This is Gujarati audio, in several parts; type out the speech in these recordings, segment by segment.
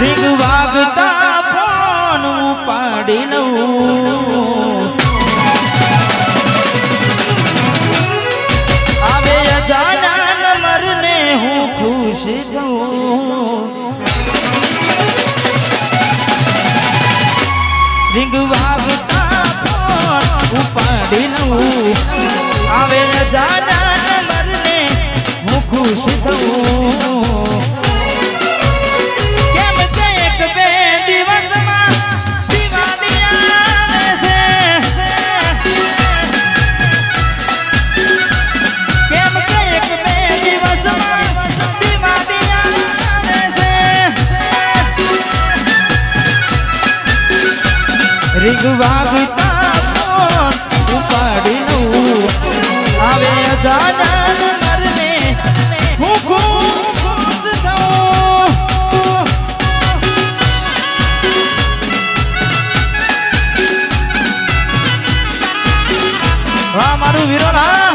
રીંગ વાગતા ફોન લઉં. આવે અજાના નંબરને હું ખુશ થઉં. રીંગ વાગતા ફોન ઉપાડી લઉં. આવે અજાના નંબરને હું ખુશ થઉં. મારું વીરો ના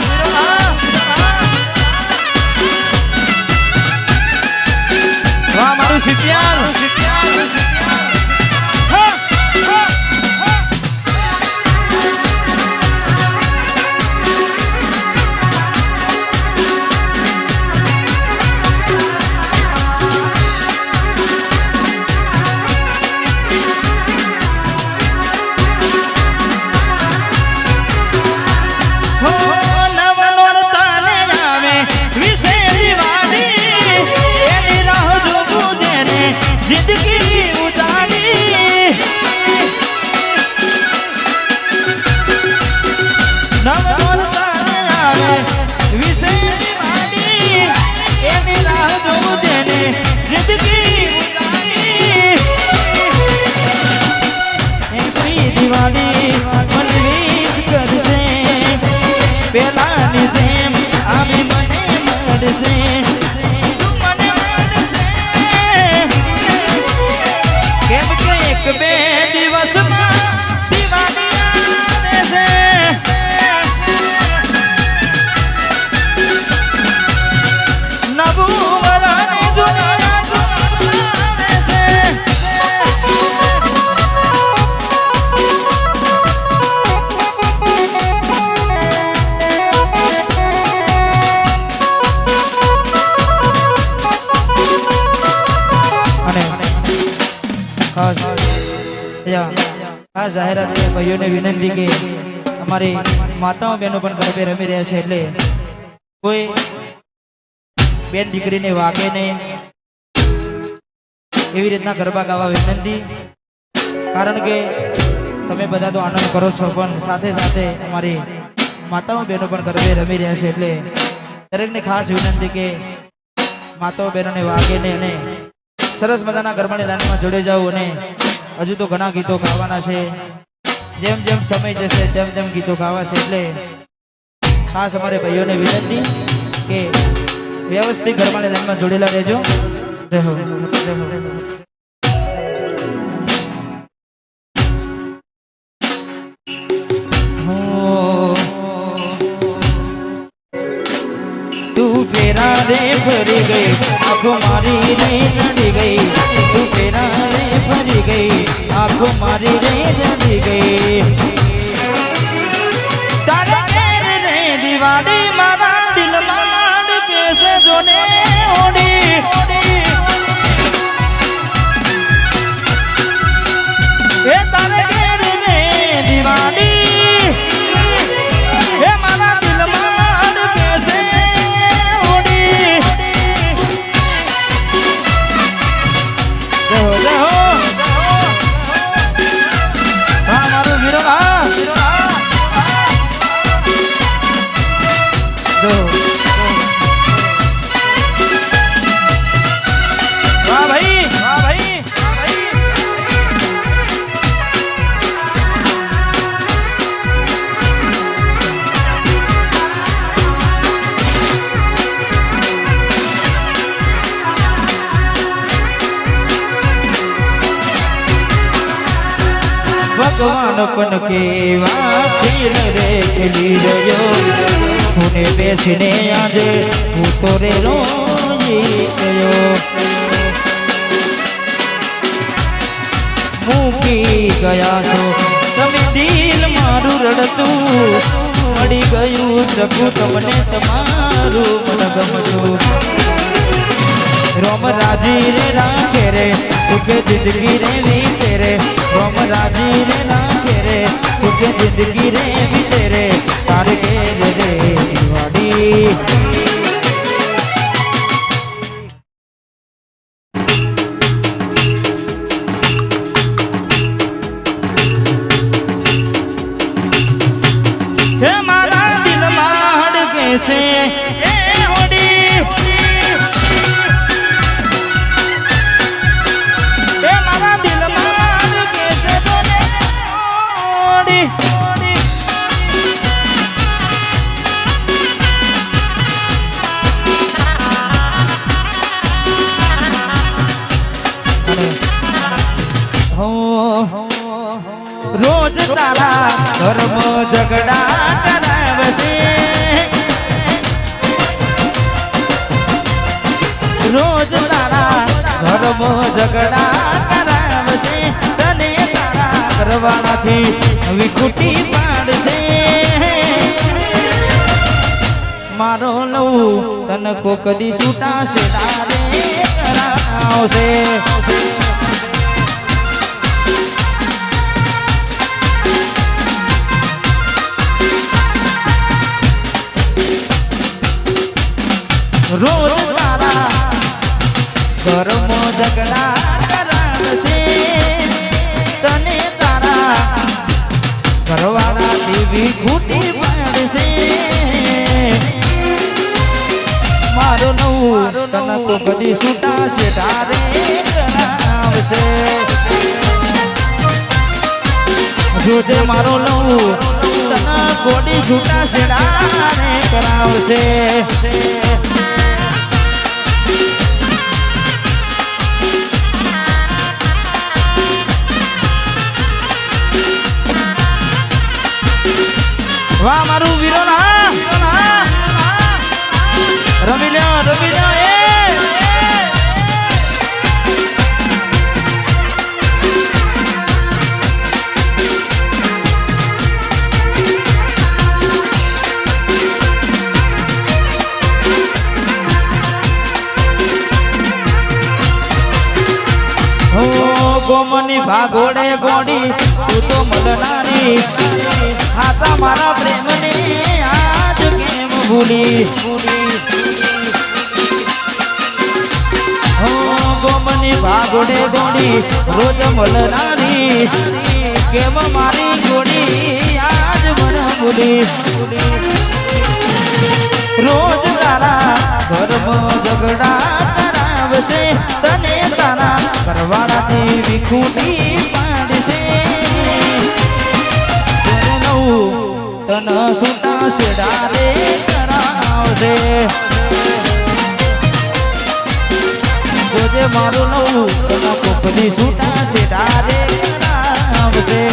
મારું સિપિયાર હા, ખાસ. આ જાહેરાત ભાઈઓને વિનંતી કે અમારી માતાઓ બહેનો પણ ગરબે રમી રહ્યા છે એટલે કોઈ બેન દીકરીને વાગે નહીં. એવી રીતના ગરબા ગાવા વિનંતી. કારણ કે તમે બધા તો આનંદ કરો છો, પણ સાથે સાથે અમારી માતાઓ બહેનો પણ ગરબે રમી રહ્યા છે એટલે દરેકને ખાસ વિનંતી કે માતાઓ બહેનોને વાગે નહીં અને સરસ મજાના ગરબાની લાઈનમાં જોડે જાઓ અને હજુ તો ઘણા ગીતો ગાવાના છે. જેમ જેમ સમય જશે તેમ તેમ ગીતો ગાવા છે એટલે ખાસ અમારે ભાઈઓને વિનંતી કે વ્યવસ્થિત ગરબાની લાઈનમાં જોડેલા રહેજો. જય હો. ફેરા રે ફરી ગઈ. આંખો મારી રે રડી ગઈ. તું ફેરા રે ફરી ગઈ. આંખો મારી રે રડી ગઈ. તારા ભગવાન પણ કેવા ફીર રે ખીલી રહ્યો. પુણે બેસીને આજે હું તો રે રોઈ ગયો. મૂકી ગયા છો તમે દિલ મારું રડતું. મળી ગયું શકું તમને તમારું મન ગમતું. રોમ રાજી રે રાખે રે, સુખે જિંદગી રે વીતે રે રોમ રાજી રે રાખે રે, સુખે જિંદગી રે વીતે રે તારે કે રોજ તારા ધર્મ ઝઘડા કરાવશે રોજ તારા ધર્મ ઝઘડા કરાવશે તને તારા કરવાથી વિખુટી પાડશે. મારો લઉં તને કોકદી છૂટાશે, તારે કરાવશે. રોજ તારા ઘરમો ઝઘડા કરાવશે તને તારા ઘરવાળા દેવી ખૂટી પાડશે. મારો નવું તને કોકદી છૂટાશે તારે કરાવશે જોજે મારો લવું તને કોડી છૂટાશે તારે કરાવશે ગોમની ભાગોડે ગોડી તું તો મદનારી. હાતા મારા પ્રેમની આજ કેમ ભૂલી? ગોમની ભાગોડે ગોડી રોજ મલનારી કેમ મારી ગોડી આજ મને ભૂલી. રોજ તારા ઘરમાં ઝઘડા કરાવશે તને તારા ઘરવાળાથી વિખૂટી પાડશે. તને સુતા સેડારે કરાવશે જોજે મારું નવું તને કોકની સુતા સેડારે કરાવશે